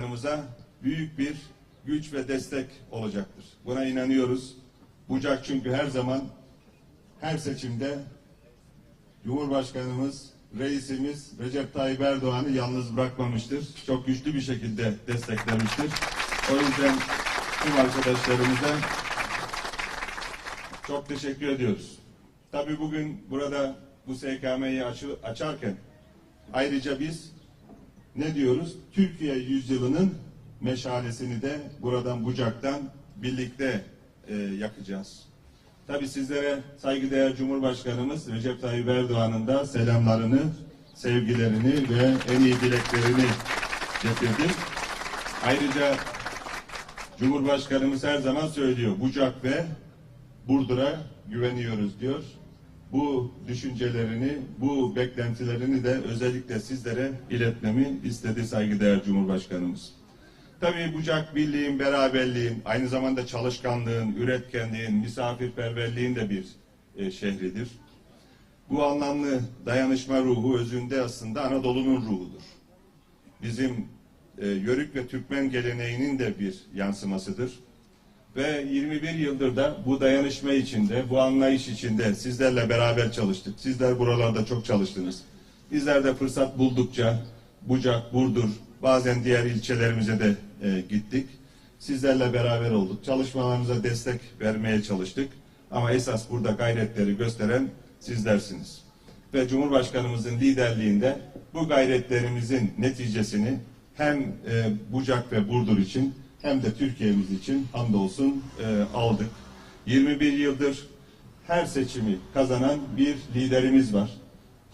Bucaklarımıza büyük bir güç ve destek olacaktır. Buna inanıyoruz. Bucak çünkü her zaman her seçimde Cumhurbaşkanımız, reisimiz Recep Tayyip Erdoğan'ı yalnız bırakmamıştır. Çok güçlü bir şekilde desteklemiştir. O yüzden tüm arkadaşlarımıza çok teşekkür ediyoruz. Tabii bugün burada bu SKM'yi açarken ayrıca biz ne diyoruz? Türkiye yüzyılının meşalesini de buradan Bucak'tan birlikte e, yakacağız. Tabii sizlere saygıdeğer Cumhurbaşkanımız Recep Tayyip Erdoğan'ın da selamlarını, sevgilerini ve en iyi dileklerini getirdim. Ayrıca Cumhurbaşkanımız her zaman söylüyor Bucak ve Burdur'a güveniyoruz diyor. Bu düşüncelerini, bu beklentilerini de özellikle sizlere iletmemi istedi saygıdeğer Cumhurbaşkanımız. Tabii Bucak birliğin, beraberliğin, aynı zamanda çalışkanlığın, üretkenliğin, misafirperverliğin de bir e, şehridir. Bu anlamlı dayanışma ruhu özünde aslında Anadolu'nun ruhudur. Bizim e, Yörük ve Türkmen geleneğinin de bir yansımasıdır. Ve 21 yıldır da bu dayanışma içinde, bu anlayış içinde sizlerle beraber çalıştık. Sizler buralarda çok çalıştınız. Bizler de fırsat buldukça Bucak, Burdur, bazen diğer ilçelerimize de e, gittik. Sizlerle beraber olduk. Çalışmalarımıza destek vermeye çalıştık. Ama esas burada gayretleri gösteren sizlersiniz. Ve Cumhurbaşkanımızın liderliğinde bu gayretlerimizin neticesini hem e, Bucak ve Burdur için hem de Türkiye'miz için hamdolsun e, aldık. 21 yıldır her seçimi kazanan bir liderimiz var.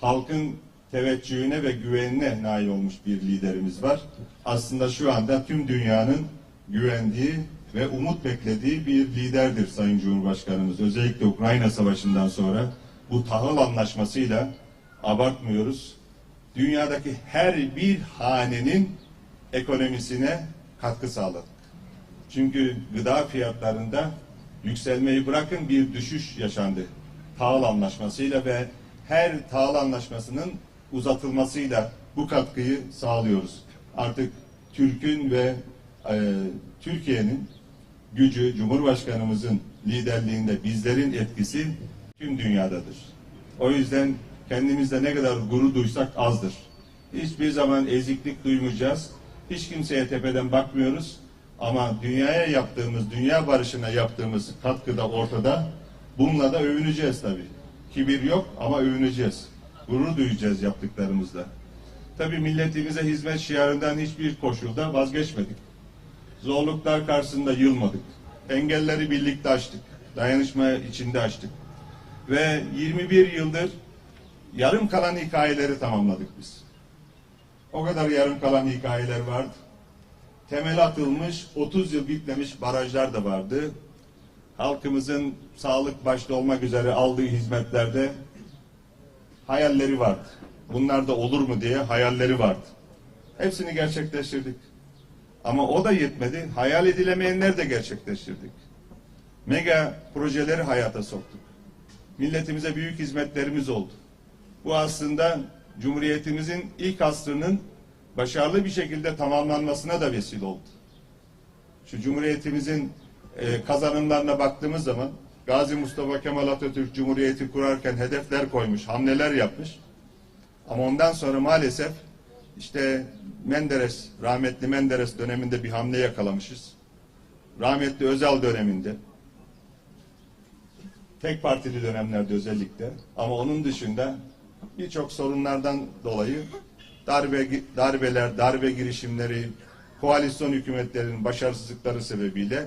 Halkın teveccühüne ve güvenine nail olmuş bir liderimiz var. Aslında şu anda tüm dünyanın güvendiği ve umut beklediği bir liderdir Sayın Cumhurbaşkanımız. Özellikle Ukrayna Savaşı'ndan sonra bu tahıl anlaşmasıyla abartmıyoruz. Dünyadaki her bir hanenin ekonomisine katkı sağladık. Çünkü gıda fiyatlarında yükselmeyi bırakın bir düşüş yaşandı. Tahıl anlaşmasıyla ve her tahıl anlaşmasının uzatılmasıyla bu katkıyı sağlıyoruz. Artık Türk'ün ve e, Türkiye'nin gücü, Cumhurbaşkanımızın liderliğinde bizlerin etkisi tüm dünyadadır. O yüzden kendimizde ne kadar gurur duysak azdır. Hiçbir zaman eziklik duymayacağız. Hiç kimseye tepeden bakmıyoruz. Ama dünyaya yaptığımız, dünya barışına yaptığımız katkı da ortada. Bununla da övüneceğiz tabii. Kibir yok ama övüneceğiz. Gurur duyacağız yaptıklarımızla. Tabii milletimize hizmet şiarından hiçbir koşulda vazgeçmedik. Zorluklar karşısında yılmadık. Engelleri birlikte aştık. Dayanışma içinde aştık. Ve 21 yıldır yarım kalan hikayeleri tamamladık biz. O kadar yarım kalan hikayeler vardı. Temel atılmış, 30 yıl bitmemiş barajlar da vardı. Halkımızın sağlık başta olmak üzere aldığı hizmetlerde hayalleri vardı. Bunlar da olur mu diye hayalleri vardı. Hepsini gerçekleştirdik. Ama o da yetmedi. Hayal edilemeyenler de gerçekleştirdik. Mega projeleri hayata soktuk. Milletimize büyük hizmetlerimiz oldu. Bu aslında Cumhuriyetimizin ilk asrının başarılı bir şekilde tamamlanmasına da vesile oldu. Şu Cumhuriyetimizin e, kazanımlarına baktığımız zaman Gazi Mustafa Kemal Atatürk Cumhuriyeti kurarken hedefler koymuş, hamleler yapmış. Ama ondan sonra maalesef işte Menderes, rahmetli Menderes döneminde bir hamle yakalamışız. Rahmetli Özal döneminde. Tek partili dönemlerde özellikle. Ama onun dışında birçok sorunlardan dolayı darbe darbeler, darbe girişimleri, koalisyon hükümetlerinin başarısızlıkları sebebiyle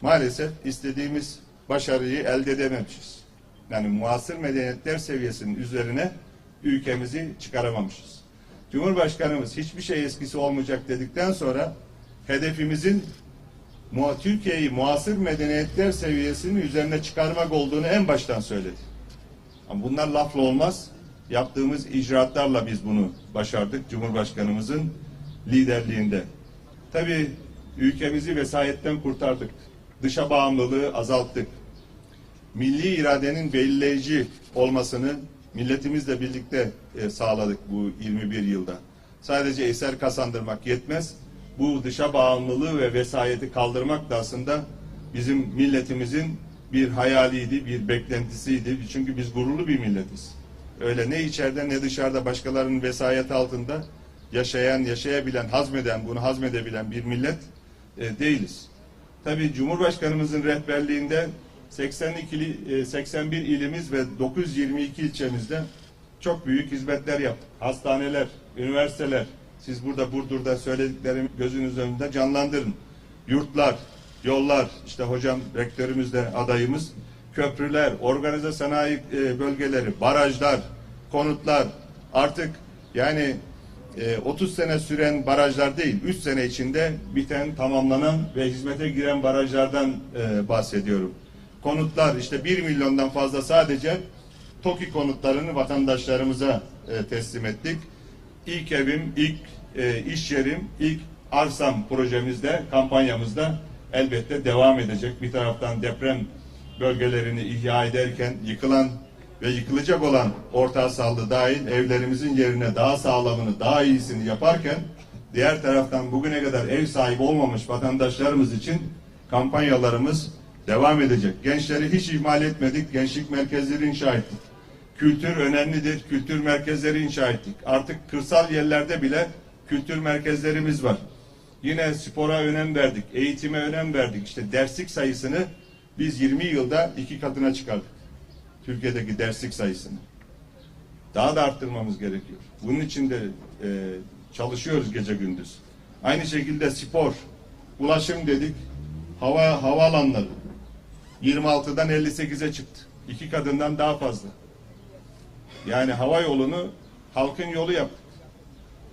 maalesef istediğimiz başarıyı elde edememişiz. Yani muasır medeniyetler seviyesinin üzerine ülkemizi çıkaramamışız. Cumhurbaşkanımız hiçbir şey eskisi olmayacak dedikten sonra hedefimizin Türkiye'yi muasır medeniyetler seviyesinin üzerine çıkarmak olduğunu en baştan söyledi. Ama bunlar lafla olmaz. Yaptığımız icraatlarla biz bunu başardık Cumhurbaşkanımızın liderliğinde. Tabii ülkemizi vesayetten kurtardık. Dışa bağımlılığı azalttık. Milli iradenin belirleyici olmasını milletimizle birlikte e, sağladık bu 21 yılda. Sadece eser kazandırmak yetmez. bu dışa bağımlılığı ve vesayeti kaldırmak da aslında bizim milletimizin bir hayaliydi, bir beklentisiydi. Çünkü biz gururlu bir milletiz. Öyle ne içeride ne dışarıda başkalarının vesayeti altında yaşayan, yaşayabilen, hazmeden, bunu hazmedebilen bir millet e, değiliz. Tabii Cumhurbaşkanımızın rehberliğinde 82 ili- e, 81 ilimiz ve 922 ilçemizde çok büyük hizmetler yaptık. Hastaneler, üniversiteler, siz burada Burdur'da söylediklerim gözünüz önünde canlandırın. Yurtlar, yollar, işte hocam rektörümüz de adayımız, köprüler, organize sanayi e, bölgeleri, barajlar, konutlar artık yani e, 30 sene süren barajlar değil, 3 sene içinde biten, tamamlanan ve hizmete giren barajlardan e, bahsediyorum. Konutlar işte 1 milyondan fazla sadece TOKİ konutlarını vatandaşlarımıza e, teslim ettik. İlk evim, ilk e, iş yerim, ilk arsam projemizde, kampanyamızda elbette devam edecek. Bir taraftan deprem bölgelerini ihya ederken yıkılan ve yıkılacak olan orta sağlığı dahil evlerimizin yerine daha sağlamını, daha iyisini yaparken diğer taraftan bugüne kadar ev sahibi olmamış vatandaşlarımız için kampanyalarımız devam edecek. Gençleri hiç ihmal etmedik. Gençlik merkezleri inşa ettik. Kültür önemlidir. Kültür merkezleri inşa ettik. Artık kırsal yerlerde bile kültür merkezlerimiz var. Yine spora önem verdik. Eğitime önem verdik. İşte derslik sayısını biz 20 yılda iki katına çıkardık. Türkiye'deki derslik sayısını. Daha da arttırmamız gerekiyor. Bunun için de e, çalışıyoruz gece gündüz. Aynı şekilde spor, ulaşım dedik, hava havaalanları 26'dan 58'e çıktı. İki kadından daha fazla. Yani hava yolunu halkın yolu yaptık.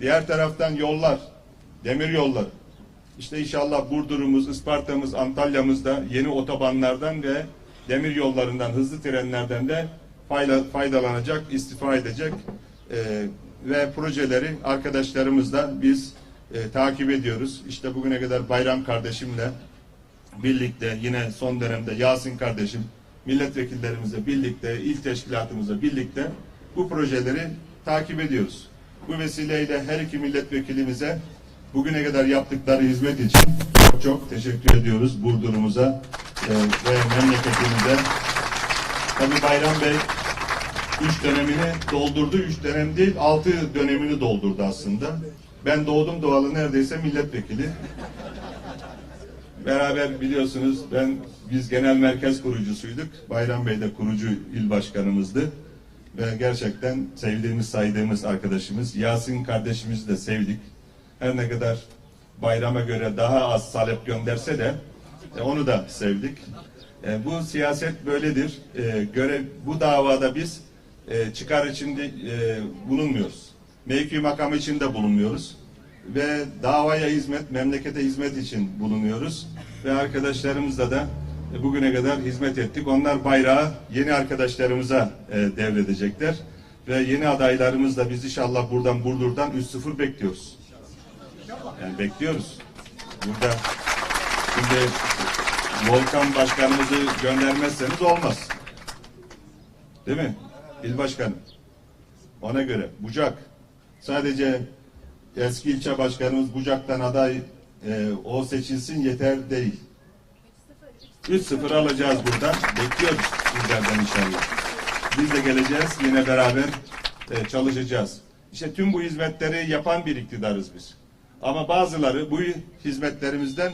Diğer taraftan yollar, demir yolları. İşte inşallah Burdur'umuz, Isparta'mız, Antalya'mız da yeni otobanlardan ve demir yollarından, hızlı trenlerden de fayda, faydalanacak, istifa edecek Ee, ve projeleri arkadaşlarımızla biz e, takip ediyoruz. İşte bugüne kadar Bayram kardeşimle birlikte yine son dönemde Yasin kardeşim milletvekillerimizle birlikte il teşkilatımızla birlikte bu projeleri takip ediyoruz. Bu vesileyle her iki milletvekilimize bugüne kadar yaptıkları hizmet için çok çok teşekkür ediyoruz Burdur'umuza e, ve memleketimize. Tabii Bayram Bey üç dönemini doldurdu. Üç dönem değil, altı dönemini doldurdu aslında. Ben doğdum doğalı neredeyse milletvekili. Beraber biliyorsunuz ben biz genel merkez kurucusuyduk. Bayram Bey de kurucu il başkanımızdı. Ve gerçekten sevdiğimiz, saydığımız arkadaşımız. Yasin kardeşimizi de sevdik. Her ne kadar bayrama göre daha az talep gönderse de e, onu da sevdik. E, bu siyaset böyledir. E, göre bu davada biz e, çıkar içinde e, bulunmuyoruz. Mevki makam içinde bulunmuyoruz ve davaya hizmet, memlekete hizmet için bulunuyoruz. Ve arkadaşlarımızla da e, bugüne kadar hizmet ettik. Onlar bayrağı yeni arkadaşlarımıza e, devredecekler. Ve yeni adaylarımız da biz inşallah buradan Burdur'dan 3-0 bekliyoruz. Yani bekliyoruz. Burada şimdi Volkan Başkanımızı göndermezseniz olmaz. Değil mi? İl Başkanı. Ona göre Bucak sadece eski ilçe başkanımız Bucak'tan aday e, o seçilsin yeter değil. 3-0 alacağız buradan. Bekliyoruz sizlerden inşallah. Biz de geleceğiz. Yine beraber e, çalışacağız. İşte tüm bu hizmetleri yapan bir iktidarız biz. Ama bazıları bu hizmetlerimizden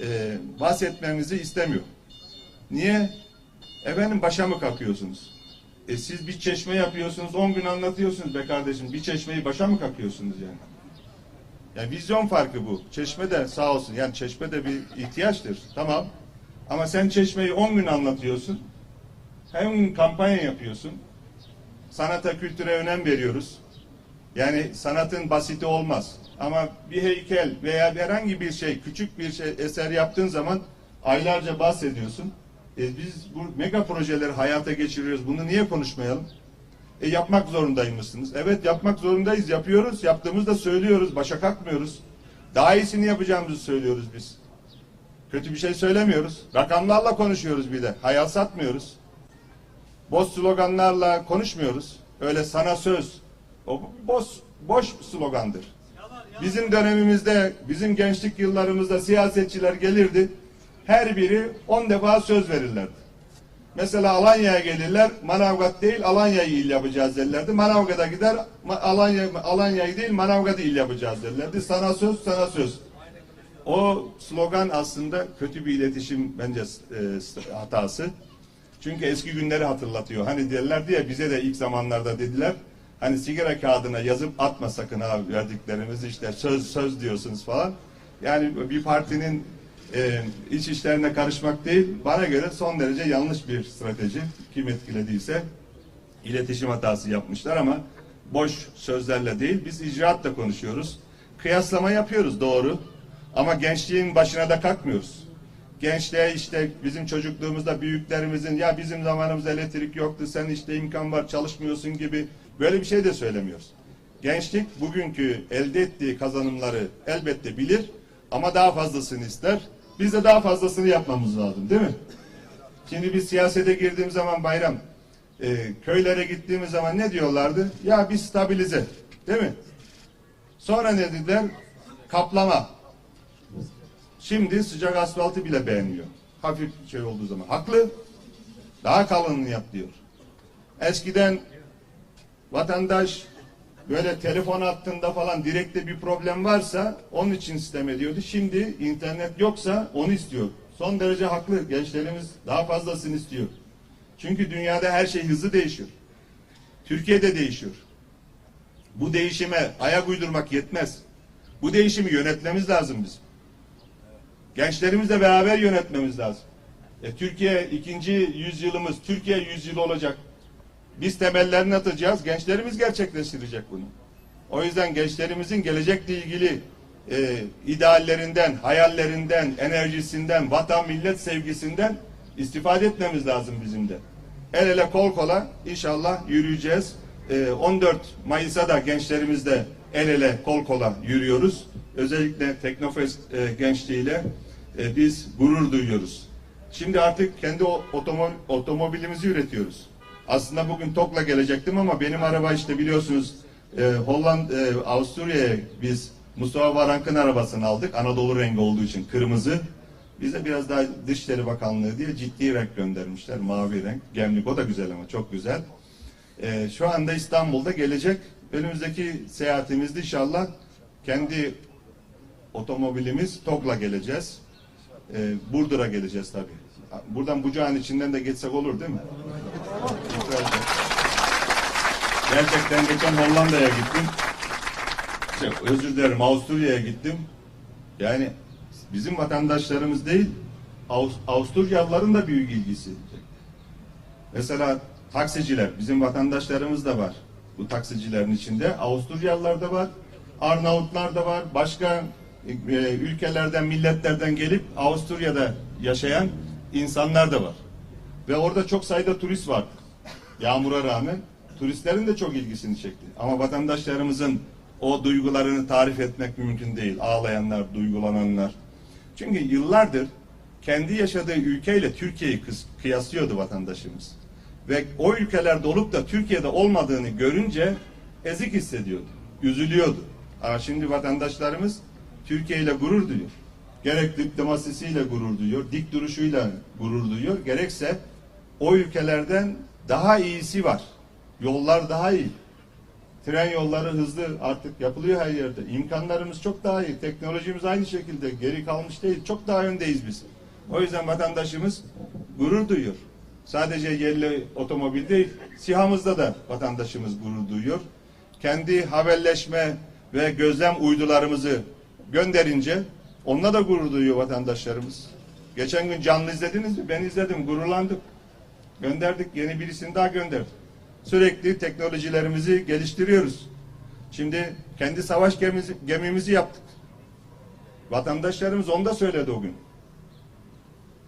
e, bahsetmemizi istemiyor. Niye? Efendim başa mı kakıyorsunuz? E siz bir çeşme yapıyorsunuz, 10 gün anlatıyorsunuz be kardeşim. Bir çeşmeyi başa mı kakıyorsunuz yani? Yani vizyon farkı bu. Çeşme de sağ olsun. Yani çeşme de bir ihtiyaçtır. Tamam. Ama sen çeşmeyi 10 gün anlatıyorsun. Hem kampanya yapıyorsun. Sanata, kültüre önem veriyoruz. Yani sanatın basiti olmaz. Ama bir heykel veya herhangi bir şey, küçük bir şey eser yaptığın zaman aylarca bahsediyorsun. E biz bu mega projeleri hayata geçiriyoruz. Bunu niye konuşmayalım? E yapmak zorundaymışsınız. Evet yapmak zorundayız. Yapıyoruz. Yaptığımızda söylüyoruz. Başa kalkmıyoruz. Daha iyisini yapacağımızı söylüyoruz biz. Kötü bir şey söylemiyoruz. Rakamlarla konuşuyoruz bir de. Hayal satmıyoruz. Boş sloganlarla konuşmuyoruz. Öyle sana söz. O boş, boş slogandır. Bizim dönemimizde, bizim gençlik yıllarımızda siyasetçiler gelirdi. Her biri 10 defa söz verirlerdi. Mesela Alanya'ya gelirler, Manavgat değil Alanya'yı il yapacağız derlerdi. Manavgat'a gider, Alanya Alanya'yı değil Manavgat'ı il yapacağız derlerdi. Sana söz, sana söz. O slogan aslında kötü bir iletişim bence e, hatası. Çünkü eski günleri hatırlatıyor. Hani derlerdi ya bize de ilk zamanlarda dediler. Hani sigara kağıdına yazıp atma sakın abi verdiklerimiz işte söz söz diyorsunuz falan. Yani bir partinin e, iç işlerine karışmak değil. Bana göre son derece yanlış bir strateji. Kim etkilediyse iletişim hatası yapmışlar ama boş sözlerle değil biz icraatla konuşuyoruz. Kıyaslama yapıyoruz doğru. Ama gençliğin başına da kalkmıyoruz. Gençliğe işte bizim çocukluğumuzda büyüklerimizin ya bizim zamanımızda elektrik yoktu sen işte imkan var çalışmıyorsun gibi böyle bir şey de söylemiyoruz. Gençlik bugünkü elde ettiği kazanımları elbette bilir ama daha fazlasını ister. Biz de daha fazlasını yapmamız lazım değil mi? Şimdi biz siyasete girdiğimiz zaman bayram, e, köylere gittiğimiz zaman ne diyorlardı? Ya biz stabilize, değil mi? Sonra ne dediler? Kaplama. Şimdi sıcak asfaltı bile beğenmiyor. Hafif şey olduğu zaman. Haklı. Daha kalınını yap diyor. Eskiden vatandaş böyle telefon hattında falan direkte bir problem varsa onun için sistem ediyordu. Şimdi internet yoksa onu istiyor. Son derece haklı. Gençlerimiz daha fazlasını istiyor. Çünkü dünyada her şey hızlı değişiyor. Türkiye'de değişiyor. Bu değişime ayak uydurmak yetmez. Bu değişimi yönetmemiz lazım bizim. Gençlerimizle beraber yönetmemiz lazım. E, Türkiye ikinci yüzyılımız, Türkiye yüzyılı olacak. Biz temellerini atacağız, gençlerimiz gerçekleştirecek bunu. O yüzden gençlerimizin gelecekle ilgili e, ideallerinden, hayallerinden, enerjisinden, vatan millet sevgisinden istifade etmemiz lazım bizim de. El ele kol kola inşallah yürüyeceğiz. E, 14 Mayıs'a da gençlerimizle el ele kol kola yürüyoruz. Özellikle Teknofest e, gençliğiyle e, biz gurur duyuyoruz. Şimdi artık kendi otomobilimizi üretiyoruz. Aslında bugün TOK'la gelecektim ama benim araba işte biliyorsunuz e, Holland, e, Avusturya'ya biz Mustafa Varank'ın arabasını aldık. Anadolu rengi olduğu için kırmızı. Bize biraz daha Dışişleri Bakanlığı diye ciddi renk göndermişler. Mavi renk. Gemlik o da güzel ama çok güzel. E, şu anda İstanbul'da gelecek. Önümüzdeki seyahatimizde inşallah kendi otomobilimiz TOG'la geleceğiz. E, Burdur'a geleceğiz tabii. Buradan Bucağın içinden de geçsek olur değil mi? Gerçekten geçen Hollanda'ya gittim. Şey, özür dilerim Avusturya'ya gittim. Yani bizim vatandaşlarımız değil, Avust Avusturyalıların da büyük ilgisi. Mesela taksiciler, bizim vatandaşlarımız da var. Bu taksicilerin içinde Avusturyalılar da var, Arnavutlar da var, başka e, ülkelerden, milletlerden gelip Avusturya'da yaşayan insanlar da var. Ve orada çok sayıda turist var. Yağmura rağmen turistlerin de çok ilgisini çekti. Ama vatandaşlarımızın o duygularını tarif etmek mümkün değil. Ağlayanlar, duygulananlar. Çünkü yıllardır kendi yaşadığı ülkeyle Türkiye'yi kıyaslıyordu vatandaşımız. Ve o ülkelerde olup da Türkiye'de olmadığını görünce ezik hissediyordu, üzülüyordu. Ama şimdi vatandaşlarımız Türkiye ile gurur duyuyor. Gerek diplomasisiyle gurur duyuyor, dik duruşuyla gurur duyuyor. Gerekse o ülkelerden daha iyisi var. Yollar daha iyi. Tren yolları hızlı artık yapılıyor her yerde. İmkanlarımız çok daha iyi. Teknolojimiz aynı şekilde geri kalmış değil. Çok daha öndeyiz biz. O yüzden vatandaşımız gurur duyuyor. Sadece yerli otomobil değil, SİHA'mızda da vatandaşımız gurur duyuyor. Kendi haberleşme ve gözlem uydularımızı gönderince onunla da gurur duyuyor vatandaşlarımız. Geçen gün canlı izlediniz mi? Ben izledim, gururlandım. Gönderdik, yeni birisini daha gönderdik. Sürekli teknolojilerimizi geliştiriyoruz. Şimdi kendi savaş gemimizi, gemimizi yaptık. Vatandaşlarımız onu da söyledi o gün.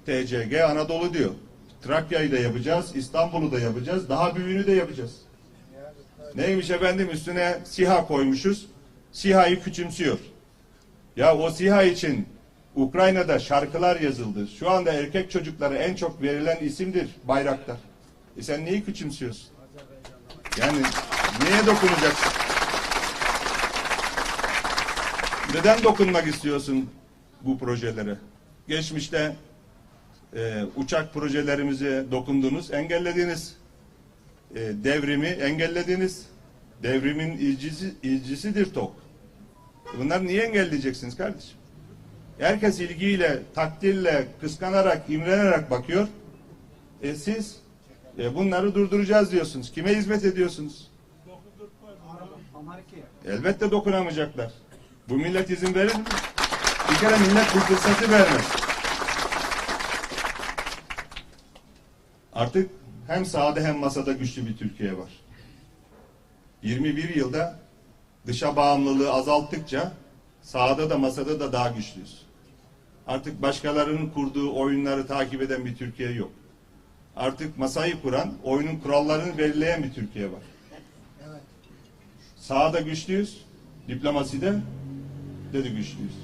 TCG Anadolu diyor. Trakya'yı da yapacağız, İstanbul'u da yapacağız, daha büyüğünü de yapacağız. Neymiş efendim üstüne SİHA koymuşuz. SİHA'yı küçümsüyor. Ya o SİHA için Ukrayna'da şarkılar yazıldı. Şu anda erkek çocuklara en çok verilen isimdir Bayraktar. E sen neyi küçümsüyorsun? Yani neye dokunacaksın? Neden dokunmak istiyorsun bu projelere? Geçmişte e, uçak projelerimize dokundunuz, engellediniz. E, devrimi engellediniz. Devrimin ilcisi, ilcisidir TOK. Bunları niye engelleyeceksiniz kardeşim? Herkes ilgiyle, takdirle, kıskanarak, imrenerek bakıyor. E siz e, bunları durduracağız diyorsunuz. Kime hizmet ediyorsunuz? Elbette dokunamayacaklar. Bu millet izin verir mi? Bir kere millet bu fırsatı vermez. Artık hem sahada hem masada güçlü bir Türkiye var. 21 yılda dışa bağımlılığı azalttıkça sahada da masada da daha güçlüyüz. Artık başkalarının kurduğu oyunları takip eden bir Türkiye yok. Artık masayı kuran, oyunun kurallarını belirleyen bir Türkiye var. Evet. Sahada güçlüyüz, diplomaside de, de güçlüyüz.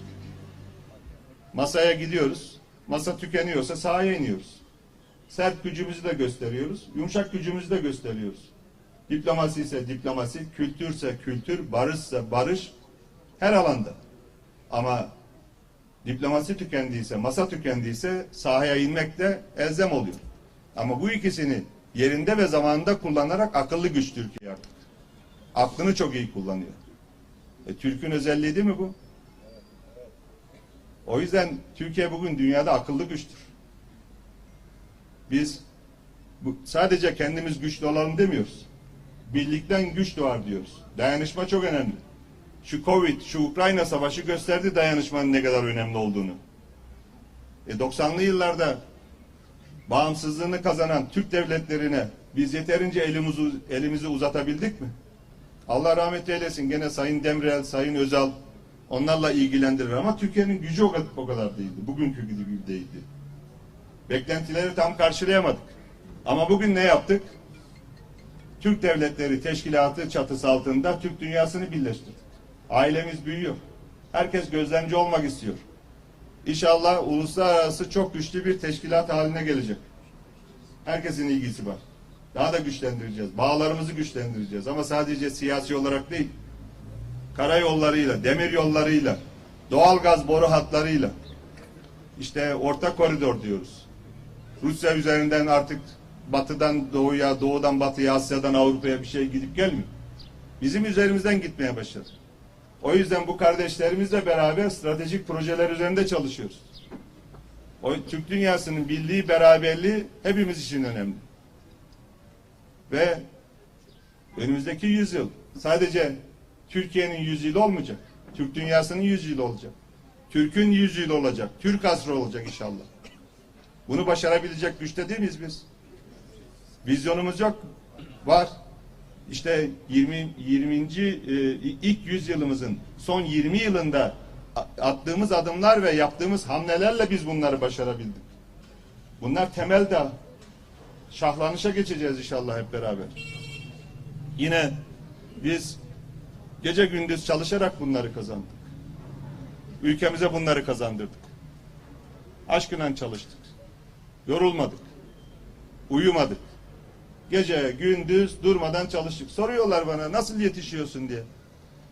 Masaya gidiyoruz, masa tükeniyorsa sahaya iniyoruz. Sert gücümüzü de gösteriyoruz, yumuşak gücümüzü de gösteriyoruz. Diplomasi ise diplomasi, kültürse kültür, barışsa barış her alanda. Ama diplomasi tükendiyse, masa tükendiyse sahaya inmek de elzem oluyor. Ama bu ikisini yerinde ve zamanında kullanarak akıllı güç Türkiye artık. Aklını çok iyi kullanıyor. E, Türk'ün özelliği değil mi bu? O yüzden Türkiye bugün dünyada akıllı güçtür. Biz bu, sadece kendimiz güçlü olalım demiyoruz. Birlikten güç doğar diyoruz. Dayanışma çok önemli. Şu Covid, şu Ukrayna savaşı gösterdi dayanışmanın ne kadar önemli olduğunu. E 90'lı yıllarda bağımsızlığını kazanan Türk devletlerine biz yeterince elimizi, elimizi uzatabildik mi? Allah rahmet eylesin gene Sayın Demirel, Sayın Özal onlarla ilgilendirir ama Türkiye'nin gücü o kadar, o kadar değildi. Bugünkü gibi değildi. Beklentileri tam karşılayamadık. Ama bugün ne yaptık? Türk Devletleri Teşkilatı çatısı altında Türk dünyasını birleştirdik. Ailemiz büyüyor. Herkes gözlemci olmak istiyor. İnşallah uluslararası çok güçlü bir teşkilat haline gelecek. Herkesin ilgisi var. Daha da güçlendireceğiz. Bağlarımızı güçlendireceğiz. Ama sadece siyasi olarak değil. Karayollarıyla, demir yollarıyla, doğal gaz boru hatlarıyla. işte orta koridor diyoruz. Rusya üzerinden artık batıdan doğuya, doğudan batıya, Asya'dan Avrupa'ya bir şey gidip gelmiyor. Bizim üzerimizden gitmeye başladı. O yüzden bu kardeşlerimizle beraber stratejik projeler üzerinde çalışıyoruz. O Türk dünyasının birliği, beraberliği hepimiz için önemli. Ve önümüzdeki yüzyıl sadece Türkiye'nin yüzyılı olmayacak. Türk dünyasının yüzyılı olacak. Türk'ün yüzyılı olacak. Türk asrı olacak inşallah. Bunu başarabilecek güçte değil miyiz biz? Vizyonumuz yok. Var. İşte 20 20. e, ilk yüzyılımızın son 20 yılında attığımız adımlar ve yaptığımız hamlelerle biz bunları başarabildik. Bunlar temelde şahlanışa geçeceğiz inşallah hep beraber. Yine biz gece gündüz çalışarak bunları kazandık. Ülkemize bunları kazandırdık. Aşkına çalıştık. Yorulmadık. Uyumadık. Gece gündüz durmadan çalıştık. Soruyorlar bana nasıl yetişiyorsun diye.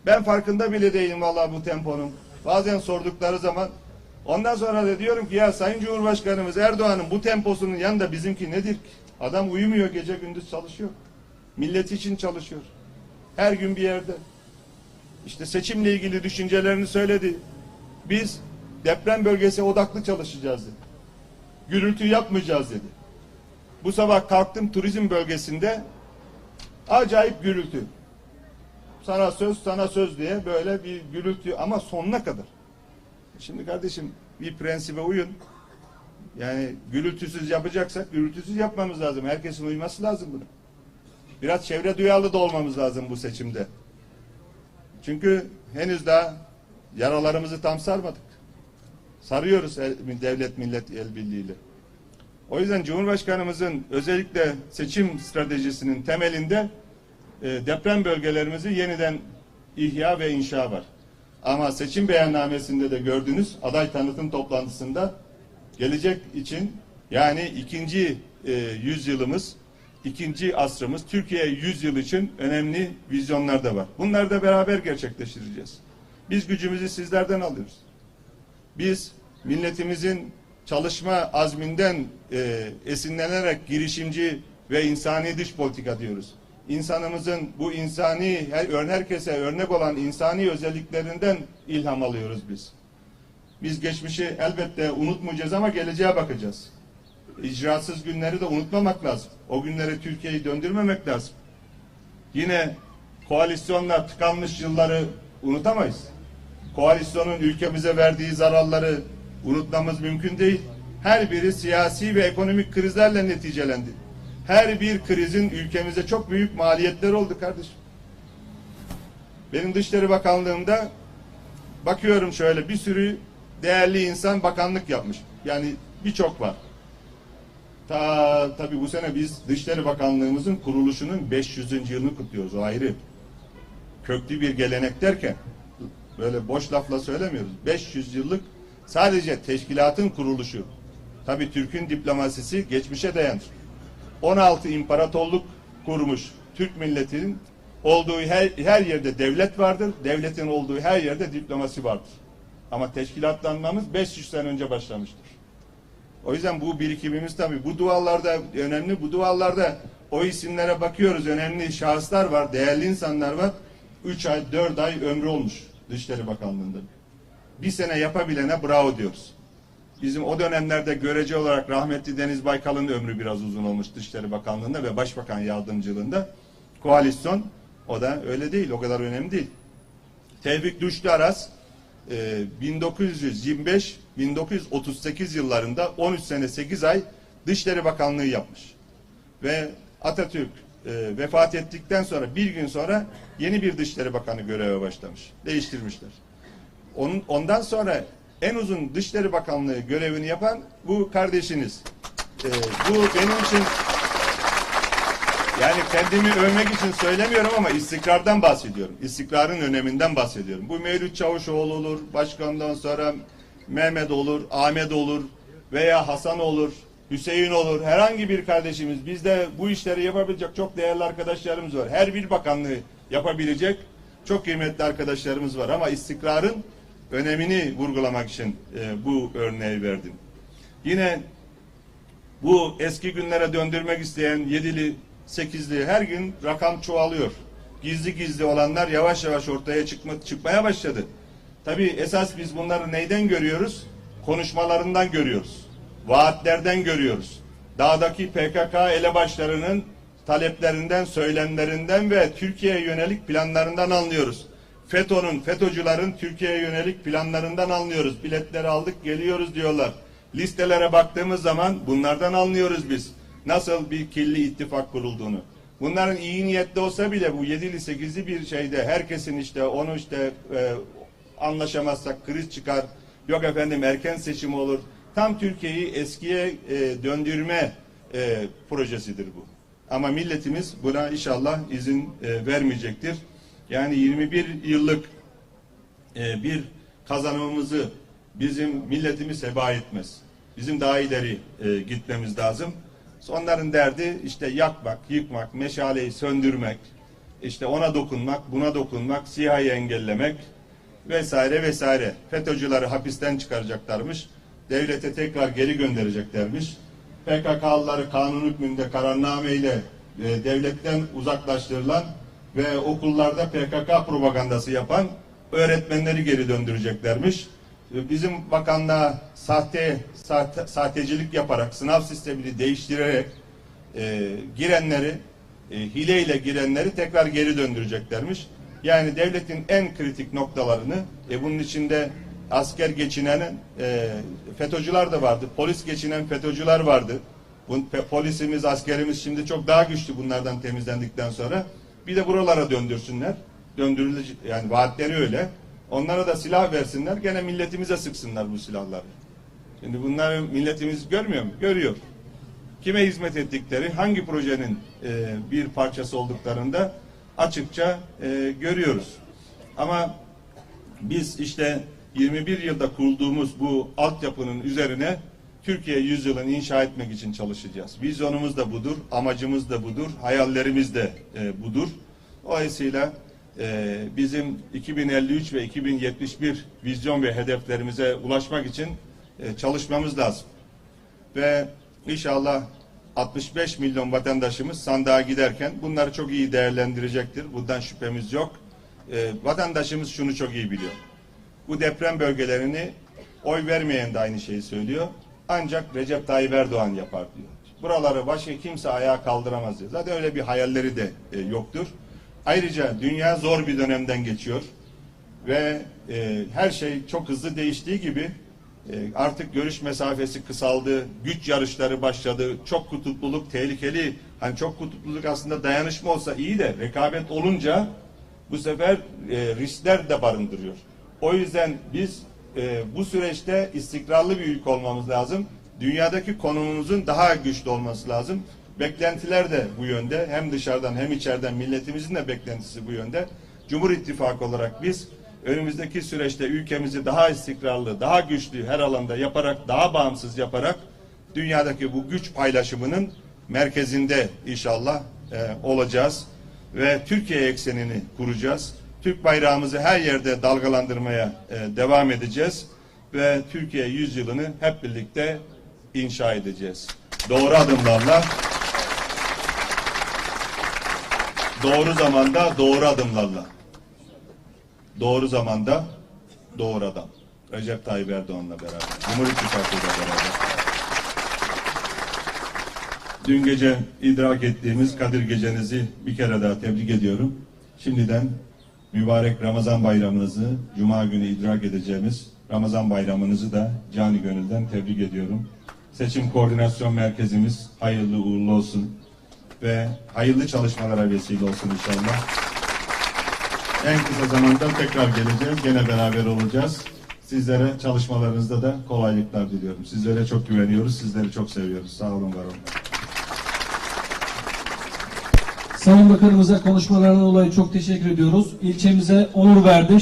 Ben farkında bile değilim vallahi bu temponun. Bazen sordukları zaman ondan sonra da diyorum ki ya Sayın Cumhurbaşkanımız Erdoğan'ın bu temposunun yanında bizimki nedir ki? Adam uyumuyor gece gündüz çalışıyor. Millet için çalışıyor. Her gün bir yerde. İşte seçimle ilgili düşüncelerini söyledi. Biz deprem bölgesi odaklı çalışacağız dedi. Gürültü yapmayacağız dedi. Bu sabah kalktım turizm bölgesinde acayip gürültü. Sana söz sana söz diye böyle bir gürültü ama sonuna kadar. Şimdi kardeşim bir prensibe uyun. Yani gürültüsüz yapacaksak gürültüsüz yapmamız lazım. Herkesin uyması lazım buna. Biraz çevre duyarlı da olmamız lazım bu seçimde. Çünkü henüz daha yaralarımızı tam sarmadık. Sarıyoruz devlet millet el birliğiyle. O yüzden Cumhurbaşkanımızın özellikle seçim stratejisinin temelinde e, deprem bölgelerimizi yeniden ihya ve inşa var. Ama seçim beyannamesinde de gördüğünüz aday tanıtım toplantısında gelecek için yani ikinci e, yüzyılımız, ikinci asrımız Türkiye yüzyıl için önemli vizyonlar da var. Bunları da beraber gerçekleştireceğiz. Biz gücümüzü sizlerden alıyoruz. Biz milletimizin çalışma azminden e, esinlenerek girişimci ve insani dış politika diyoruz. İnsanımızın bu insani, her, herkese örnek olan insani özelliklerinden ilham alıyoruz biz. Biz geçmişi elbette unutmayacağız ama geleceğe bakacağız. İcratsız günleri de unutmamak lazım. O günleri Türkiye'yi döndürmemek lazım. Yine koalisyonla tıkanmış yılları unutamayız. Koalisyonun ülkemize verdiği zararları unutmamız mümkün değil. Her biri siyasi ve ekonomik krizlerle neticelendi. Her bir krizin ülkemize çok büyük maliyetleri oldu kardeşim. Benim Dışişleri Bakanlığımda bakıyorum şöyle bir sürü değerli insan bakanlık yapmış. Yani birçok var. Ta tabii bu sene biz Dışişleri Bakanlığımızın kuruluşunun 500. yılını kutluyoruz. O ayrı. Köklü bir gelenek derken böyle boş lafla söylemiyoruz. 500 yıllık sadece teşkilatın kuruluşu. Tabii Türk'ün diplomasisi geçmişe dayanır. 16 imparatorluk kurmuş Türk milletinin olduğu her, her yerde devlet vardır. Devletin olduğu her yerde diplomasi vardır. Ama teşkilatlanmamız 500 sene önce başlamıştır. O yüzden bu birikimimiz tabii bu dualarda önemli. Bu dualarda o isimlere bakıyoruz. Önemli şahıslar var, değerli insanlar var. 3 ay, 4 ay ömrü olmuş Dışişleri Bakanlığı'nda. Bir sene yapabilene bravo diyoruz. Bizim o dönemlerde görece olarak rahmetli Deniz Baykal'ın ömrü biraz uzun olmuş Dışişleri Bakanlığı'nda ve Başbakan Yardımcılığında. Koalisyon o da öyle değil, o kadar önemli değil. Tevfik Düşlü Aras e, 1925-1938 yıllarında 13 sene 8 ay Dışişleri Bakanlığı yapmış. Ve Atatürk e, vefat ettikten sonra bir gün sonra yeni bir Dışişleri Bakanı göreve başlamış. Değiştirmişler. Onun, ondan sonra en uzun Dışişleri Bakanlığı görevini yapan bu kardeşiniz. E, bu benim için yani kendimi övmek için söylemiyorum ama istikrardan bahsediyorum. İstikrarın öneminden bahsediyorum. Bu Mevlüt Çavuşoğlu olur, başkandan sonra Mehmet olur, Ahmet olur veya Hasan olur, Hüseyin olur. Herhangi bir kardeşimiz bizde bu işleri yapabilecek çok değerli arkadaşlarımız var. Her bir bakanlığı yapabilecek çok kıymetli arkadaşlarımız var ama istikrarın önemini vurgulamak için e, bu örneği verdim. Yine bu eski günlere döndürmek isteyen yedili, sekizli her gün rakam çoğalıyor. Gizli gizli olanlar yavaş yavaş ortaya çıkma, çıkmaya başladı. Tabii esas biz bunları neyden görüyoruz? Konuşmalarından görüyoruz. Vaatlerden görüyoruz. Dağdaki PKK elebaşlarının taleplerinden, söylemlerinden ve Türkiye'ye yönelik planlarından anlıyoruz. FETÖ'nün, FETÖ'cülerin Türkiye'ye yönelik planlarından anlıyoruz. Biletleri aldık, geliyoruz diyorlar. Listelere baktığımız zaman bunlardan anlıyoruz biz. Nasıl bir kirli ittifak kurulduğunu. Bunların iyi niyetli olsa bile bu yedili sekizli bir şeyde herkesin işte onu işte e, anlaşamazsak kriz çıkar. Yok efendim erken seçim olur. Tam Türkiye'yi eskiye e, döndürme e, projesidir bu. Ama milletimiz buna inşallah izin e, vermeyecektir. Yani 21 yıllık e, bir kazanımımızı bizim milletimiz heba etmez. Bizim daha ileri e, gitmemiz lazım. Onların derdi işte yakmak, yıkmak, meşaleyi söndürmek, işte ona dokunmak, buna dokunmak, siyahı engellemek vesaire vesaire. FETÖ'cüleri hapisten çıkaracaklarmış. Devlete tekrar geri göndereceklermiş. PKK'lıları kanun hükmünde kararnameyle e, devletten uzaklaştırılan ve okullarda PKK propagandası yapan öğretmenleri geri döndüreceklermiş. E, Bizim bakanlığa sahte, sahte sahtecilik yaparak sınav sistemini değiştirerek e, girenleri e, hileyle girenleri tekrar geri döndüreceklermiş. Yani devletin en kritik noktalarını e, bunun içinde asker geçinen e, FETÖ'cüler de vardı. Polis geçinen FETÖ'cüler vardı. Bu, polisimiz, askerimiz şimdi çok daha güçlü bunlardan temizlendikten sonra. Bir de buralara döndürsünler. Döndürülecek yani vaatleri öyle. Onlara da silah versinler. Gene milletimize sıksınlar bu silahları. Şimdi bunları milletimiz görmüyor mu? Görüyor. Kime hizmet ettikleri, hangi projenin e, bir parçası olduklarında açıkça e, görüyoruz. Ama biz işte 21 yılda kurduğumuz bu altyapının üzerine Türkiye yüzyılını inşa etmek için çalışacağız. Vizyonumuz da budur, amacımız da budur, hayallerimiz de e, budur. Dolayısıyla e, bizim 2053 ve 2071 vizyon ve hedeflerimize ulaşmak için e, çalışmamız lazım. Ve inşallah 65 milyon vatandaşımız sandığa giderken bunları çok iyi değerlendirecektir. Bundan şüphemiz yok. E, vatandaşımız şunu çok iyi biliyor. Bu deprem bölgelerini oy vermeyen de aynı şeyi söylüyor. Ancak Recep Tayyip Erdoğan yapar diyor. Buraları başka kimse ayağa kaldıramaz diyor. Zaten öyle bir hayalleri de e, yoktur. Ayrıca dünya zor bir dönemden geçiyor ve e, her şey çok hızlı değiştiği gibi e, artık görüş mesafesi kısaldı, güç yarışları başladı, çok kutupluluk tehlikeli. Hani çok kutupluluk aslında dayanışma olsa iyi de rekabet olunca bu sefer e, riskler de barındırıyor. O yüzden biz e, bu süreçte istikrarlı bir ülke olmamız lazım. Dünyadaki konumumuzun daha güçlü olması lazım. Beklentiler de bu yönde. Hem dışarıdan hem içeriden milletimizin de beklentisi bu yönde. Cumhur İttifakı olarak biz önümüzdeki süreçte ülkemizi daha istikrarlı, daha güçlü her alanda yaparak, daha bağımsız yaparak dünyadaki bu güç paylaşımının merkezinde inşallah e, olacağız ve Türkiye eksenini kuracağız. Türk bayrağımızı her yerde dalgalandırmaya e, devam edeceğiz ve Türkiye yüzyılını hep birlikte inşa edeceğiz. Doğru adımlarla doğru zamanda doğru adımlarla doğru zamanda doğru adam. Recep Tayyip Erdoğan'la beraber. Cumhur İttifakı'yla beraber. Dün gece idrak ettiğimiz Kadir Gecenizi bir kere daha tebrik ediyorum. Şimdiden mübarek Ramazan bayramınızı, Cuma günü idrak edeceğimiz Ramazan bayramınızı da cani gönülden tebrik ediyorum. Seçim Koordinasyon Merkezimiz hayırlı uğurlu olsun ve hayırlı çalışmalara vesile olsun inşallah. En kısa zamanda tekrar geleceğiz. Gene beraber olacağız. Sizlere çalışmalarınızda da kolaylıklar diliyorum. Sizlere çok güveniyoruz. Sizleri çok seviyoruz. Sağ olun, var olun. Sayın Bakanımıza konuşmalarından dolayı çok teşekkür ediyoruz. İlçemize onur verdi.